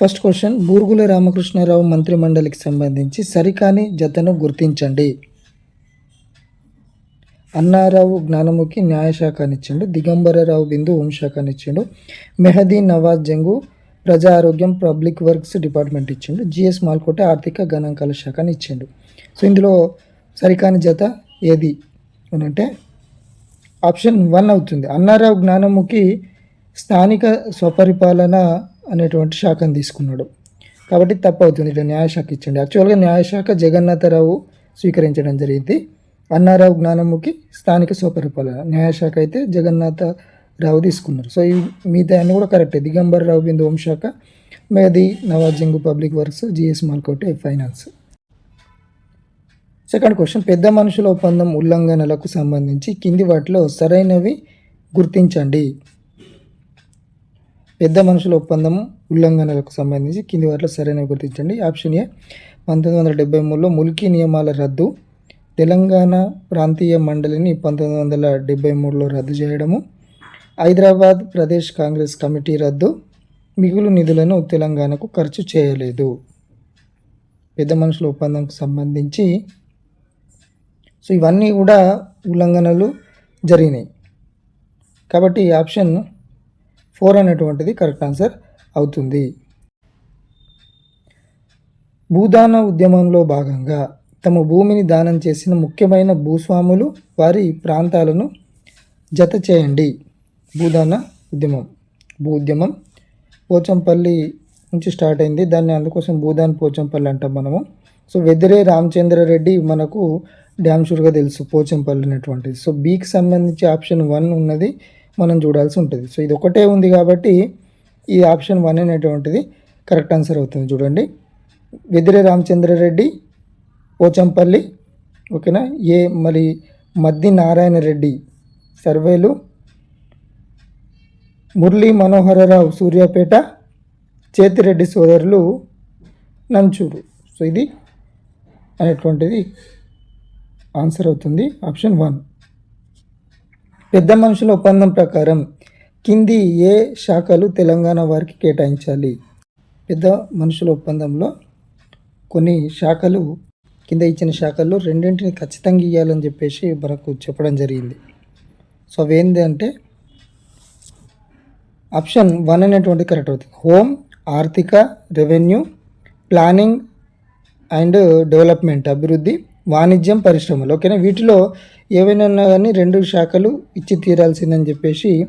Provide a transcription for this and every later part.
First question Burgula Ramakrishnarao మంత్రిమండలికి సంబంధించి సరికాని జతను గుర్తించండి. అన్నారావు జ్ఞానముఖి న్యాయశాఖనిచ్చాడు దిగంబరరావు బిందు హోంశాఖనిచ్చిండు మెహదీ నవాజ్ జంగు ప్రజా ఆరోగ్యం పబ్లిక్ వర్క్స్ డిపార్ట్మెంట్ ఇచ్చిండు జిఎస్ మాల్కోట ఆర్థిక గణాంకాల శాఖని ఇచ్చిండు సో ఇందులో సరికాని జత ఏది? అని అంటే ఆప్షన్ వన్ అవుతుంది. అన్నారావు జ్ఞానముఖి స్థానిక స్వపరిపాలన అనేటువంటి శాఖను తీసుకున్నాడు. కాబట్టి తప్పు అవుతుంది ఇట్లా న్యాయశాఖ ఇచ్చండి. యాక్చువల్గా న్యాయశాఖ జగన్నాథరావు స్వీకరించడం జరిగింది. అన్నారావు జ్ఞానముఖి స్థానిక సోపరిపాలన. న్యాయశాఖ అయితే జగన్నాథ రావు తీసుకున్నారు. సో ఈ మిగతా అన్ని కూడా కరెక్టే. దిగంబర్ రావు బిందు హోంశాఖ మేది Nawazjung public works GS Melkote finance. Second question. పెద్ద మనుషుల ఒప్పందం ఉల్లంఘనలకు సంబంధించి కింది వాటిలో సరైనవి గుర్తించండి. పెద్ద మనుషుల ఒప్పందం ఉల్లంఘనలకు సంబంధించి కింది వాటిలో సరైన గుర్తించండి ఆప్షన్ ఏ పంతొమ్మిది వందల డెబ్బై మూడులో ముల్కి నియమాల రద్దు తెలంగాణ ప్రాంతీయ మండలిని పంతొమ్మిది వందల డెబ్బై మూడులో రద్దు చేయడము హైదరాబాద్ ప్రదేశ్ కాంగ్రెస్ కమిటీ రద్దు మిగులు నిధులను తెలంగాణకు ఖర్చు చేయలేదు. పెద్ద మనుషుల ఒప్పందంకు సంబంధించి సో ఇవన్నీ కూడా ఉల్లంఘనలు జరిగినాయి. కాబట్టి ఆప్షన్ ఫోర్ అనేటువంటిది కరెక్ట్ ఆన్సర్ అవుతుంది. భూదాన ఉద్యమంలో భాగంగా తమ భూమిని దానం చేసిన ముఖ్యమైన భూస్వాములు వారి ప్రాంతాలను జత చేయండి. భూదాన ఉద్యమం. భూ ఉద్యమం పోచంపల్లి నుంచి స్టార్ట్ అయింది. దాన్ని అందుకోసం భూదాన్ పోచంపల్లి అంటాం మనము. సో వెదిరే రామచంద్రారెడ్డి మనకు డ్యామ్ షూర్గా తెలుసు పోచంపల్లి అనేటువంటిది. సో బీకి సంబంధించి ఆప్షన్ వన్ ఉన్నది మనం చూడాల్సి ఉంటుంది. సో ఇది ఒకటే ఉంది కాబట్టి ఈ ఆప్షన్ వన్ అనేటువంటిది కరెక్ట్ ఆన్సర్ అవుతుంది చూడండి. వెదిరే రామచంద్రారెడ్డి పోచంపల్లి ఓకేనా? ఏ మరి మద్ది నారాయణ రెడ్డి సర్వేలు మురళీ మనోహరరావు సూర్యాపేట చేతిరెడ్డి సోదరులు నంచూరు. సో ఇది అనేటువంటిది ఆన్సర్ అవుతుంది ఆప్షన్ వన్. పెద్ద మనుషుల ఒప్పందం ప్రకారం కింది ఏ శాఖలు తెలంగాణ వారికి కేటాయించాలి? పెద్ద మనుషుల ఒప్పందంలో కొన్ని శాఖలు కింద ఇచ్చిన శాఖల్లో రెండింటిని ఖచ్చితంగా ఇవ్వాలని చెప్పేసి మనకు చెప్పడం జరిగింది. సో అవి అంటే ఆప్షన్ వన్ అనేటువంటి కరెక్ట్ అవుతుంది. హోమ్ ఆర్థిక రెవెన్యూ ప్లానింగ్ అండ్ డెవలప్మెంట్ అభివృద్ధి. వాణిజ్యం పరిశ్రమలు. ఓకేనా? వీటిలో ఏవైనా ఉన్నా కానీ రెండు శాఖలు ఇచ్చి తీరాల్సిందని చెప్పేసి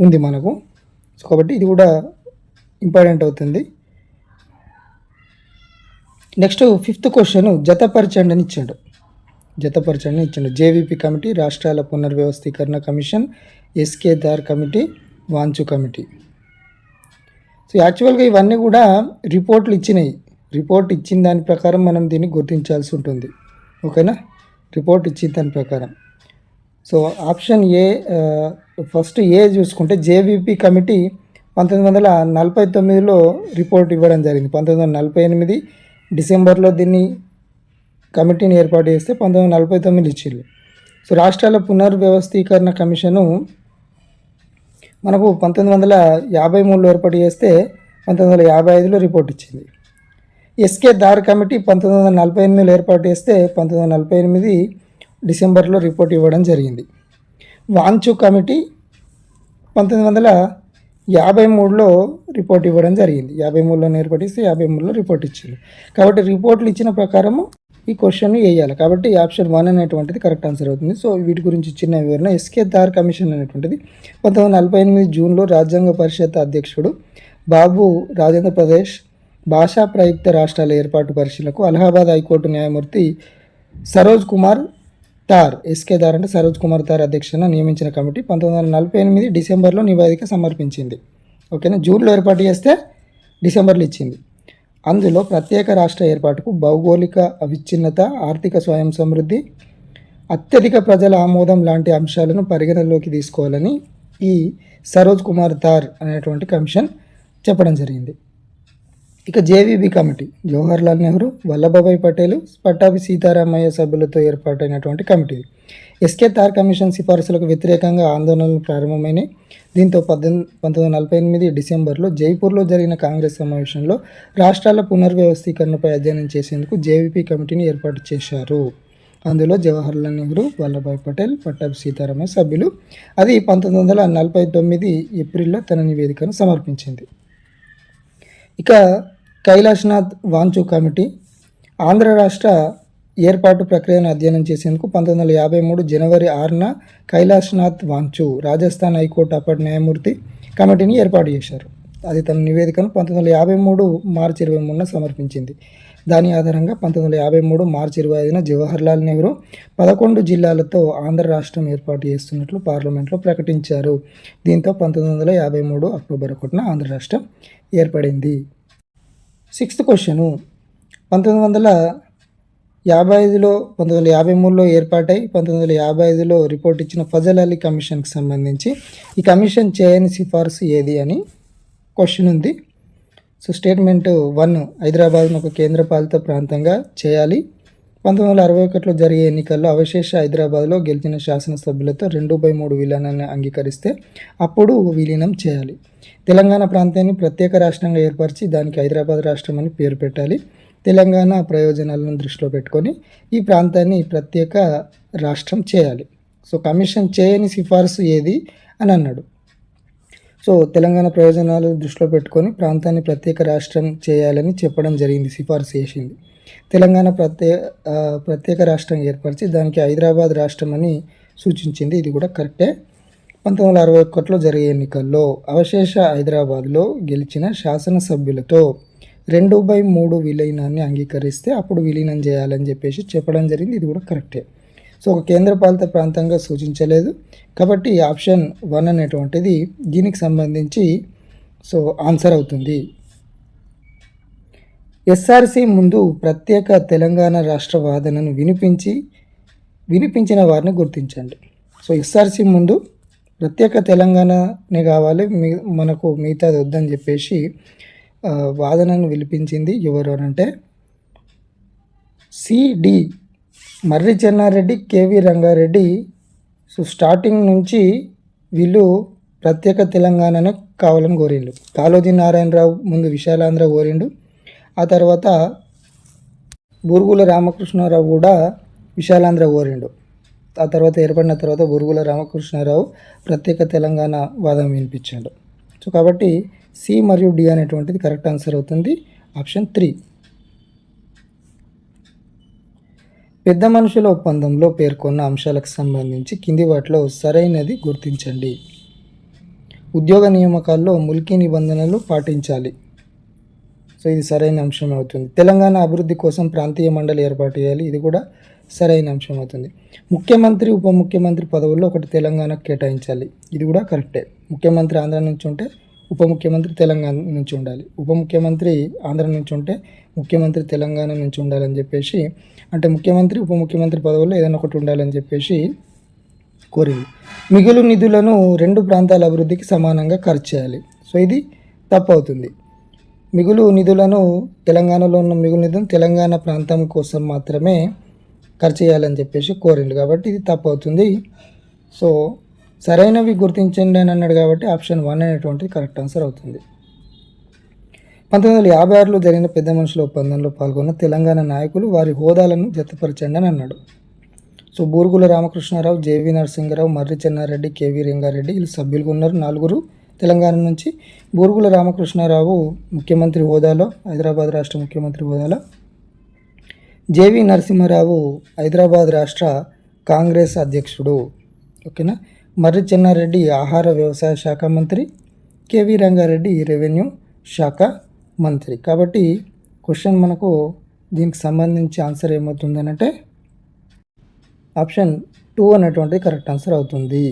ఉంది మనకు. సో కాబట్టి ఇది కూడా ఇంపార్టెంట్ అవుతుంది. నెక్స్ట్ ఫిఫ్త్ క్వశ్చన్ జతపరచండి అని ఇచ్చాడు. జతపరచండి అని ఇచ్చాడు. జేవీపీ కమిటీ రాష్ట్రాల పునర్వ్యవస్థీకరణ commission SK Dar committee Wanchoo committee. So యాక్చువల్గా ఇవన్నీ కూడా రిపోర్ట్లు ఇచ్చినాయి. రిపోర్ట్ ఇచ్చిన దాని ప్రకారం మనం దీన్ని గుర్తించాల్సి ఉంటుంది. ఓకేనా? రిపోర్ట్ ఇచ్చింది దాని ప్రకారం. So option A first A చూసుకుంటే జేవీపీ కమిటీ పంతొమ్మిది వందల నలభై తొమ్మిదిలో రిపోర్ట్ ఇవ్వడం జరిగింది. పంతొమ్మిది వందల నలభై ఎనిమిది డిసెంబర్లో దీన్ని కమిటీని ఏర్పాటు చేస్తే పంతొమ్మిది వందల నలభై తొమ్మిది ఇచ్చింది సో రాష్ట్రాల పునర్వ్యవస్థీకరణ కమిషను మనకు పంతొమ్మిది వందల యాభై మూడులో ఏర్పాటు చేస్తే పంతొమ్మిది వందల యాభై ఐదులో రిపోర్ట్ ఇచ్చింది. ఎస్కే దార్ కమిటీ పంతొమ్మిది వందల నలభై ఎనిమిదిలో ఏర్పాటు చేస్తే పంతొమ్మిది వందల నలభై ఎనిమిది డిసెంబర్లో రిపోర్ట్ ఇవ్వడం జరిగింది. వాంచు కమిటీ పంతొమ్మిది వందల యాభై మూడులో రిపోర్ట్ ఇవ్వడం జరిగింది. యాభై మూడులో ఏర్పాటు చేస్తే యాభై మూడులో రిపోర్ట్ ఇచ్చింది కాబట్టి రిపోర్ట్లు ఇచ్చిన ప్రకారము ఈ క్వశ్చన్ వేయాలి. కాబట్టి ఆప్షన్ వన్ అనేటువంటిది కరెక్ట్ ఆన్సర్ అవుతుంది. సో వీటి గురించి చిన్న వివరణ. ఎస్కే దార్ కమిషన్ అనేటువంటిది పంతొమ్మిది వందల నలభై ఎనిమిది జూన్లో రాజ్యాంగ పరిషత్ అధ్యక్షుడు బాబు రాజేంద్ర ప్రదేశ్ భాషా ప్రయుక్త రాష్ట్రాల ఏర్పాటు పరిశీలనకు అలహాబాద్ హైకోర్టు న్యాయమూర్తి సరోజ్ కుమార్ తార్ ఎస్కే దార్ అంటే సరోజ్ కుమార్ తార్ అధ్యక్షతన నియమించిన కమిటీ పంతొమ్మిది వందల నలభై ఎనిమిది డిసెంబర్లో నివేదిక సమర్పించింది. ఓకేనా? జూన్లో ఏర్పాటు చేస్తే డిసెంబర్లో ఇచ్చింది. అందులో ప్రత్యేక రాష్ట్ర ఏర్పాటుకు భౌగోళిక అవిచ్ఛిన్నత ఆర్థిక స్వయం సమృద్ధి అత్యధిక ప్రజల ఆమోదం లాంటి అంశాలను పరిగణనలోకి తీసుకోవాలని ఈ సరోజ్ కుమార్ తార్ అనేటువంటి కమిషన్ చెప్పడం జరిగింది. ఇక జేవీబీ కమిటీ జవహర్లాల్ నెహ్రూ వల్లభాయ్ పటేల్ పట్టాభి సీతారామయ్య సభ్యులతో ఏర్పాటైనటువంటి కమిటీ. ఎస్కే తార్ కమిషన్ సిఫార్సులకు వ్యతిరేకంగా ఆందోళనలు ప్రారంభమైనాయి. దీంతో పద్దెనిమిది పంతొమ్మిది నలభై ఎనిమిది డిసెంబర్లో జైపూర్లో జరిగిన కాంగ్రెస్ సమావేశంలో రాష్ట్రాల పునర్వ్యవస్థీకరణపై అధ్యయనం చేసేందుకు జేవీపీ కమిటీని ఏర్పాటు చేశారు. అందులో జవహర్లాల్ నెహ్రూ వల్లభాయ్ పటేల్ పట్టాభి సీతారామయ్య సభ్యులు. అది పంతొమ్మిది వందల నలభై తొమ్మిది ఏప్రిల్లో తన నివేదికను సమర్పించింది. ఇక కైలాష్నాథ్ వాంచు కమిటీ ఆంధ్ర రాష్ట్ర ఏర్పాటు ప్రక్రియను అధ్యయనం చేసేందుకు పంతొమ్మిది వందల యాభై మూడు జనవరి ఆరున కైలాష్నాథ్ వాంచు రాజస్థాన్ హైకోర్టు అప్పటి న్యాయమూర్తి కమిటీని ఏర్పాటు చేశారు. అది తన నివేదికను పంతొమ్మిది వందల యాభై మూడు మార్చి ఇరవై మూడున సమర్పించింది. దాని ఆధారంగా పంతొమ్మిది వందల యాభై మూడు మార్చి ఇరవై ఐదున జవహర్లాల్ నెహ్రూ పదకొండు జిల్లాలతో ఆంధ్ర రాష్ట్రం ఏర్పాటు చేస్తున్నట్లు పార్లమెంట్లో ప్రకటించారు. దీంతో పంతొమ్మిది వందల యాభై మూడు అక్టోబర్ ఒకటిన ఆంధ్ర రాష్ట్రం ఏర్పడింది. Sixth question. పంతొమ్మిది వందల యాభై ఐదులో పంతొమ్మిది వందల యాభై మూడులో ఏర్పాటై పంతొమ్మిది వందల యాభై ఐదులో రిపోర్ట్ ఇచ్చిన ఫజల్ అలీ కమిషన్కి సంబంధించి ఈ కమిషన్ చేయని సిఫార్సు ఏది అని క్వశ్చన్ ఉంది. సో స్టేట్మెంట్ వన్ హైదరాబాద్ను ఒక కేంద్రపాలిత ప్రాంతంగా చేయాలి. పంతొమ్మిది వందల అరవై ఒకటిలో జరిగే ఎన్నికల్లో అవశేష హైదరాబాద్లో గెలిచిన శాసనసభ్యులతో రెండు బై మూడు విలీనాన్ని అంగీకరిస్తే అప్పుడు విలీనం చేయాలి. తెలంగాణ ప్రాంతాన్ని ప్రత్యేక రాష్ట్రంగా ఏర్పరిచి దానికి హైదరాబాద్ రాష్ట్రం అని పేరు పెట్టాలి. తెలంగాణ ప్రయోజనాలను దృష్టిలో పెట్టుకొని ఈ ప్రాంతాన్ని ప్రత్యేక రాష్ట్రం చేయాలి. సో కమిషన్ చేయని సిఫార్సు ఏది? అని అన్నాడు. సో తెలంగాణ ప్రయోజనాలు దృష్టిలో పెట్టుకొని ప్రాంతాన్ని ప్రత్యేక రాష్ట్రం చేయాలని చెప్పడం జరిగింది సిఫార్సు చేసింది. తెలంగాణ ప్రత్యే ప్రత్యేక రాష్ట్రం ఏర్పరిచి దానికి హైదరాబాద్ రాష్ట్రం అని సూచించింది. ఇది కూడా కరెక్టే. పంతొమ్మిది వందల అరవై ఒకటిలో జరిగే ఎన్నికల్లో అవశేష హైదరాబాద్లో గెలిచిన శాసనసభ్యులతో రెండు బై మూడు విలీనాన్ని అంగీకరిస్తే అప్పుడు విలీనం చేయాలని చెప్పేసి చెప్పడం జరిగింది. ఇది కూడా కరెక్టే. సో ఒక కేంద్రపాలిత ప్రాంతంగా సూచించలేదు. కాబట్టి ఆప్షన్ వన్ అనేటువంటిది దీనికి సంబంధించి సో ఆన్సర్ అవుతుంది. ఎస్ఆర్సి ముందు ప్రత్యేక తెలంగాణ రాష్ట్ర వాదనను వినిపించి వినిపించిన వారిని గుర్తించండి. సో ఎస్ఆర్సి ముందు ప్రత్యేక తెలంగాణనే కావాలి మీ మనకు మిగతాది వద్దని చెప్పేసి వాదనను వినిపించింది ఎవరు అని అంటే CD Marri Chennareddy KV Rangareddy so starting నుంచి వీళ్ళు ప్రత్యేక తెలంగాణనే కావాలని కోరిండు కాళోజీ నారాయణరావు ముందు విశాలాంధ్ర కోరిండు. ఆ తర్వాత బురుగుల రామకృష్ణారావు కూడా విశాలాంధ్ర కోరిండు. ఆ తర్వాత ఏర్పడిన తర్వాత బురుగుల రామకృష్ణారావు ప్రత్యేక తెలంగాణ వాదం వినిపించాడు. సో కాబట్టి సి మరియు డి అనేటువంటిది కరెక్ట్ ఆన్సర్ అవుతుంది. Option three. పెద్ద మనుషుల ఒప్పందంలో పేర్కొన్న అంశాలకు సంబంధించి కింది వాటిలో సరైనది గుర్తించండి. ఉద్యోగ నియామకాల్లో ముల్కీ నిబంధనలు పాటించాలి. సో ఇది సరైన అంశం అవుతుంది. తెలంగాణ అభివృద్ధి కోసం ప్రాంతీయ మండలి ఏర్పాటు చేయాలి. ఇది కూడా సరైన అంశం అవుతుంది. ముఖ్యమంత్రి ఉప ముఖ్యమంత్రి పదవుల్లో ఒకటి తెలంగాణకు కేటాయించాలి. ఇది కూడా కరెక్టే. ముఖ్యమంత్రి ఆంధ్ర నుంచి ఉంటే ఉప ముఖ్యమంత్రి తెలంగాణ నుంచి ఉండాలి. ఉప ముఖ్యమంత్రి ఆంధ్ర నుంచి ఉంటే ముఖ్యమంత్రి తెలంగాణ నుంచి ఉండాలని చెప్పేసి అంటే ముఖ్యమంత్రి ఉప ముఖ్యమంత్రి పదవుల్లో ఏదైనా ఒకటి ఉండాలని చెప్పేసి కోరింది. మిగులు నిధులను రెండు ప్రాంతాల అభివృద్ధికి సమానంగా ఖర్చు చేయాలి. సో ఇది తప్పు అవుతుంది మిగులు నిధులను తెలంగాణలో ఉన్న మిగులు నిధులను తెలంగాణ ప్రాంతం కోసం మాత్రమే ఖర్చు చేయాలని చెప్పేసి కోరింది. కాబట్టి ఇది తప్పు అవుతుంది సో సరైనవి గుర్తించండి అని అన్నాడు కాబట్టి ఆప్షన్ వన్ అనేటువంటిది కరెక్ట్ ఆన్సర్ అవుతుంది. పంతొమ్మిది వందల యాభై ఆరులో జరిగిన పెద్ద మనుషుల ఒప్పందంలో పాల్గొన్న తెలంగాణ నాయకులు వారి హోదాలను జతపరచండి అని అన్నాడు. So Burugula Ramakrishnarao JV Narasimharao Marri Chennareddy KV Rangareddy వీళ్ళు సభ్యులుగా ఉన్నారు. నలుగురు తెలంగాణ నుంచి బూరుగుల రామకృష్ణారావు ముఖ్యమంత్రి హోదాలో హైదరాబాద్ రాష్ట్ర ముఖ్యమంత్రి హోదాలో. జేవి నరసింహారావు హైదరాబాద్ రాష్ట్ర కాంగ్రెస్ అధ్యక్షుడు. ఓకేనా? మర్రి చెన్నారెడ్డి ఆహార వ్యవసాయ శాఖ మంత్రి కేవీ రంగారెడ్డి రెవెన్యూ శాఖ మంత్రి. కాబట్టి క్వశ్చన్ మనకు దీనికి సంబంధించి ఆన్సర్ ఏమవుతుందనంటే ఆప్షన్ టూ అనేటువంటిది కరెక్ట్ ఆన్సర్ అవుతుంది.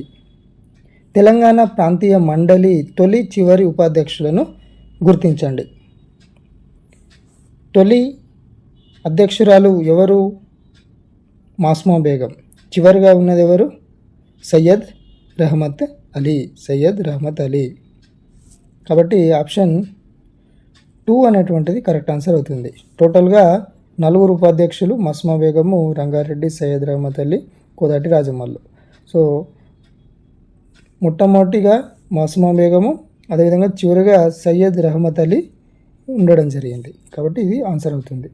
తెలంగాణ ప్రాంతీయ మండలి తొలి చివరి ఉపాధ్యక్షులను గుర్తించండి. తొలి అధ్యక్షురాలు ఎవరు? మాస్మా బేగం. చివరిగా ఉన్నది ఎవరు? సయ్యద్ రహమత్ అలీ సయ్యద్ రహమత్ అలీ. కాబట్టి ఆప్షన్ టూ అనేటువంటిది కరెక్ట్ ఆన్సర్ అవుతుంది. టోటల్గా నలుగురు ఉపాధ్యక్షులు మస్మా బేగము రంగారెడ్డి సయ్యద్ రహమత్ అలీ కోదాటి రాజమల్లు సో మొట్టమొదటిగా మస్మా బేగము అదేవిధంగా చివరిగా సయ్యద్ రహమత్ అలీ ఉండడం జరిగింది. కాబట్టి ఇది ఆన్సర్ అవుతుంది.